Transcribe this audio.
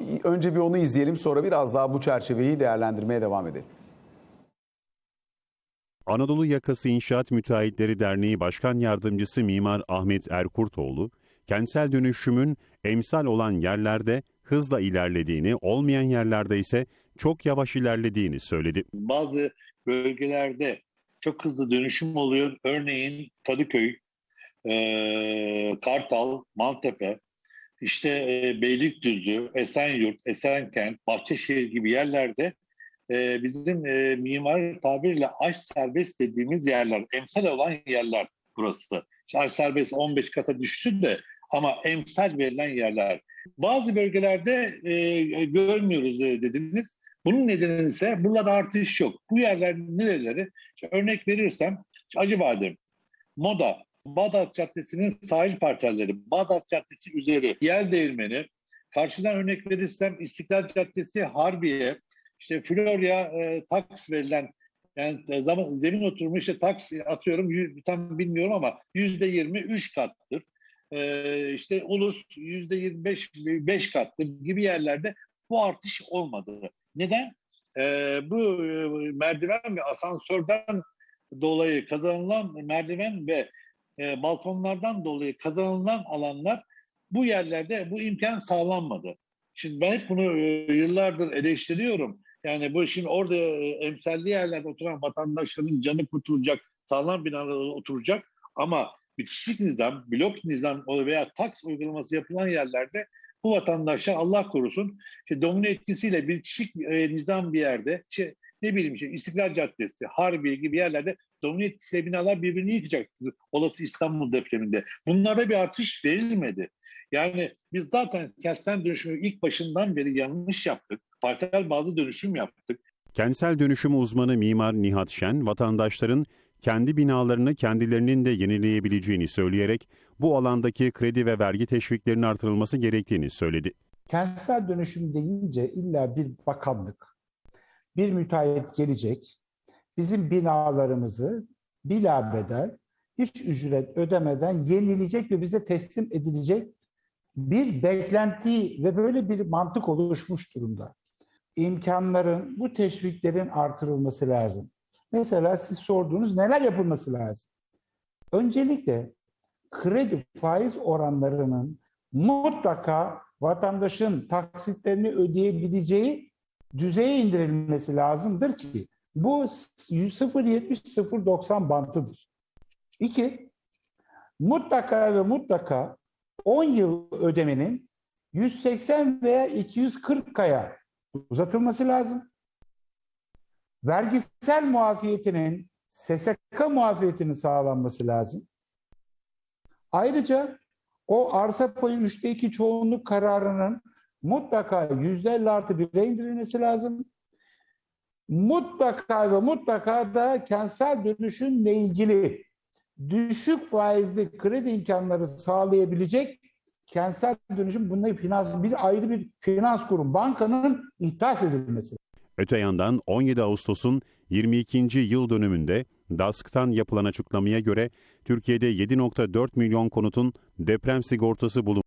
var. Önce bir onu izleyelim sonra biraz daha bu çerçeveyi değerlendirmeye devam edelim. Anadolu Yakası İnşaat Müteahhitleri Derneği Başkan Yardımcısı Mimar Ahmet Erkurtoğlu, kentsel dönüşümün emsal olan yerlerde hızla ilerlediğini, olmayan yerlerde ise çok yavaş ilerlediğini söyledi. Bazı bölgelerde çok hızlı dönüşüm oluyor. Örneğin Kadıköy, e, Kartal, Maltepe, işte e, Beylikdüzü, Esenyurt, Esenkent, Bahçeşehir gibi yerlerde e, bizim e, mimari tabirle aş serbest dediğimiz yerler, emsal olan yerler burası. İşte aş serbest 15 kata düştü de ama emsal verilen yerler. Bazı bölgelerde e, görmüyoruz e, dediniz. Bunun nedeni ise burada artış yok. Bu yerler nereleri? İşte örnek verirsem işte Acıbadem, Moda, Bağdat Caddesi'nin sahil parselleri, Bağdat Caddesi üzeri, Yel Değirmeni, karşıdan örnek verirsem İstiklal Caddesi, Harbiye, işte Florya e, taks verilen yani zaman, zemin oturmuş işte taks atıyorum tam bilmiyorum ama yüzde yirmi üç kattır. E, işte Ulus yüzde yirmi beş beş kattır gibi yerlerde bu artış olmadı. Neden? E, bu e, merdiven ve asansörden dolayı kazanılan merdiven ve e, balkonlardan dolayı kazanılan alanlar bu yerlerde bu imkan sağlanmadı. Şimdi ben hep bunu e, yıllardır eleştiriyorum. Yani bu şimdi orada e, emsalli yerlerde oturan vatandaşların canı kurtulacak, sağlam binalarda oturacak ama bitişik nizam, blok nizam veya taks uygulaması yapılan yerlerde bu vatandaşlar Allah korusun işte domino etkisiyle bitişik e, nizam bir yerde işte, ne bileyim işte İstiklal Caddesi, Harbiye gibi yerlerde domino etkisiyle binalar birbirini yıkacak. Olası İstanbul depreminde. Bunlara bir artış verilmedi. Yani biz zaten kentsel dönüşümü ilk başından beri yanlış yaptık. Parsel bazı dönüşüm yaptık. Kentsel dönüşüm uzmanı Mimar Nihat Şen, vatandaşların kendi binalarını kendilerinin de yenileyebileceğini söyleyerek bu alandaki kredi ve vergi teşviklerinin artırılması gerektiğini söyledi. Kentsel dönüşüm deyince illa bir bakanlık, bir müteahhit gelecek, bizim binalarımızı bilabedel hiç ücret ödemeden yenilecek ve bize teslim edilecek bir beklenti ve böyle bir mantık oluşmuş durumda. İmkanların, bu teşviklerin artırılması lazım. Mesela siz sorduğunuz neler yapılması lazım? Öncelikle kredi faiz oranlarının mutlaka vatandaşın taksitlerini ödeyebileceği düzeye indirilmesi lazımdır ki bu 0.70-0.90 bantıdır. İki, mutlaka ve mutlaka 10 yıl ödemenin 180 veya 240 kaya uzatılması lazım. Vergisel muafiyetinin SSK muafiyetinin sağlanması lazım. Ayrıca o arsa payı üçte iki çoğunluk kararının mutlaka yüzde artı bire indirilmesi lazım. Mutlaka ve mutlaka da kentsel dönüşümle ilgili düşük faizli kredi imkanları sağlayabilecek kentsel dönüşüm bununla finans bir ayrı bir finans kurum bankanın ihdas edilmesi. Öte yandan 17 Ağustos'un 22. yıl dönümünde DASK'tan yapılan açıklamaya göre Türkiye'de 7.4 milyon konutun deprem sigortası bulunmaktadır.